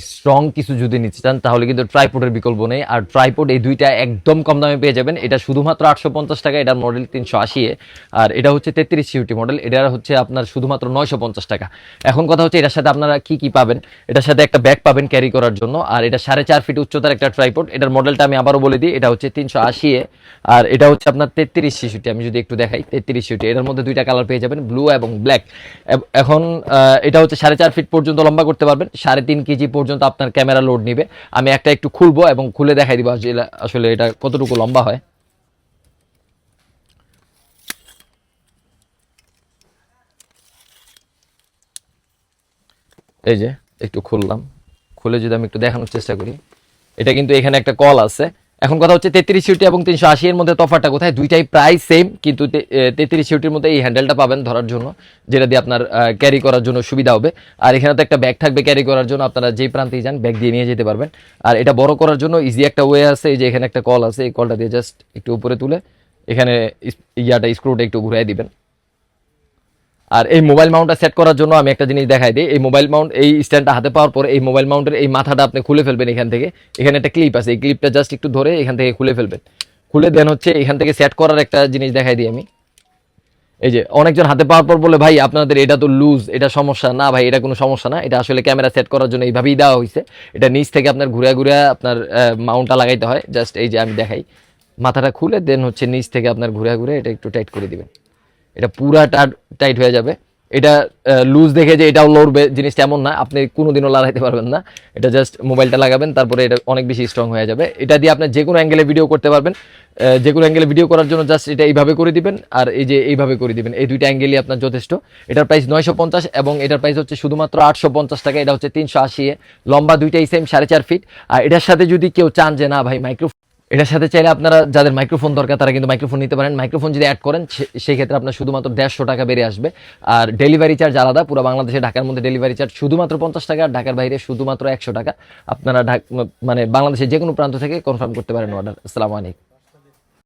Strong কিছু যদি নিতে চান, তাহলে কিন্তু ট্রাইপোডের বিকল্প নেই। আর ট্রাইপোড এই দুইটা একদম কম দামে পেয়ে যাবেন। এটা শুধুমাত্র আটশো পঞ্চাশ টাকা, এটার মডেল তিনশো আশি আর এটা হচ্ছে তেত্রিশ সিউটি মডেল এটা হচ্ছে আপনার শুধুমাত্র নয়শো পঞ্চাশ টাকা। এখন কথা হচ্ছে, এটার সাথে আপনারা কি কি পাবেন? এটার সাথে একটা ব্যাগ পাবেন ক্যারি করার জন্য। আর এটা সাড়ে চার ফিট উচ্চতার একটা ট্রাইপোড এটার মডেলটা আমি আবারও বলে দিই, এটা হচ্ছে তিনশো আশি আর এটা হচ্ছে আপনার তেত্রিশ শিশুটি আমি যদি একটু দেখাই, তেত্রিশ শিশুটি এটার মধ্যে দুইটা কালার পেয়ে যাবেন ব্লু এবং ব্ল্যাক এখন এটা হচ্ছে সাড়ে চার ফিট পর্যন্ত লম্বা করতে পারবেন, সাড়ে তিন কেজি পর্যন্ত আপনার ক্যামেরা লোড নিবে। আমি একটা একটু খুলবো এবং খুলে দেখাই দিব আসলে- এটা কতটুকু লম্বা হয়। এই যে, একটু খুললাম। খুলে যদি আমি একটু দেখানোর চেষ্টা করি। এটা কিন্তু এখানে একটা কল আছে। এখন কথা হচ্ছে তেত্রিশ সিউটি এবং তিনশো আশি এর মধ্যে তফাটা কোথায়? দুইটাই প্রায় সেম কিন্তু তেত্রিশ সিউটির মধ্যে এই হ্যান্ডেলটা পাবেন ধরার জন্য, যেটা দিয়ে আপনার ক্যারি করার জন্য সুবিধা হবে। আর এখানে তো একটা ব্যাগ থাকবে ক্যারি করার জন্য, আপনারা যেই প্রান্তেই যান ব্যাগ দিয়ে নিয়ে যেতে পারবেন। আর এটা বড় করার জন্য ইজি একটা ওয়ে আছে, এই যে এখানে একটা কল আছে, এই কলটা দিয়ে জাস্ট একটু উপরে তুলে, এখানে ইয়াটা স্ক্রুটা একটু ঘুরিয়ে দিবেন। আর এই মোবাইল মাউন্টটা সেট করার জন্য আমি একটা জিনিস দেখাই দিই। এই মোবাইল মাউন্ট এই স্ট্যান্ডটা হাতে পাওয়ার পর এই মোবাইল মাউন্টের এই মাথাটা আপনি খুলে ফেলবেন এখান থেকে। এখানে একটা ক্লিপ আছে, এই ক্লিপটা জাস্ট একটু ধরে এখান থেকে খুলে ফেলবেন। খুলে দেন হচ্ছে এখান থেকে সেট করার একটা জিনিস দেখাই দিই আমি। এই যে অনেকজন হাতে পাওয়ার পর বলে, ভাই, আপনাদের এটা তো লুজ এটা সমস্যা না, ভাই, এটা কোনো সমস্যা না, এটা আসলে ক্যামেরা সেট করার জন্য এইভাবেই দেওয়া হয়েছে। এটা নিচ থেকে আপনার ঘুরে ঘুরে আপনার মাউন্টটা লাগাইতে হয়। জাস্ট এই যে আমি দেখাই। মাথাটা খুলে দেন হচ্ছে নিচ থেকে আপনার ঘুরে ঘুরে এটা একটু টাইট করে দিবেন। এটা পুরা টাইট হয়ে যাবে। এটা লুজ দেখে যে এটাও লড়বে জিনিসটা এমন না, আপনি কোনোদিনও লড়াইতে পারবেন না। এটা জাস্ট মোবাইলটা লাগাবেন, তারপরে এটা অনেক বেশি স্ট্রং হয়ে যাবে। এটা দিয়ে আপনি যে কোনো অ্যাঙ্গেলে ভিডিও করতে পারবেন যে কোনো অ্যাঙ্গেলে ভিডিও করার জন্য জাস্ট এটা এইভাবে করে দিবেন, আর এই যে এইভাবে করে দিবেন। এই দুইটা অ্যাঙ্গেলই আপনার যথেষ্ট। এটার প্রাইস নয়শো পঞ্চাশ এবং এটার প্রাইস হচ্ছে শুধুমাত্র আটশো পঞ্চাশ টাকা। এটা হচ্ছে তিনশো আশি লম্বা দুইটাই সেম সাড়ে চার ফিট আর এটার সাথে যদি কেউ চান যে, না ভাই মাইক্রো এটার সাথে চাইলে আপনারা যাদের মাইক্রোফোন দরকার, তারা কিন্তু মাইক্রোফোন নিতে পারেন। মাইক্রোফোন যদি অ্যাড করেন সেই ক্ষেত্রে আপনার শুধুমাত্র দেড়শো টাকা বেড়ে আসবে। আর ডেলিভারি চার্জ আলাদা, পুরো বাংলাদেশে ঢাকার মধ্যে ডেলিভারি চার্জ শুধুমাত্র পঞ্চাশ টাকা, আর ঢাকার বাইরে শুধুমাত্র একশো টাকা। আপনারা মানে বাংলাদেশের যে কোনো প্রান্ত থেকে কনফার্ম করতে পারেন অর্ডার আসসালামু আলাইকুম।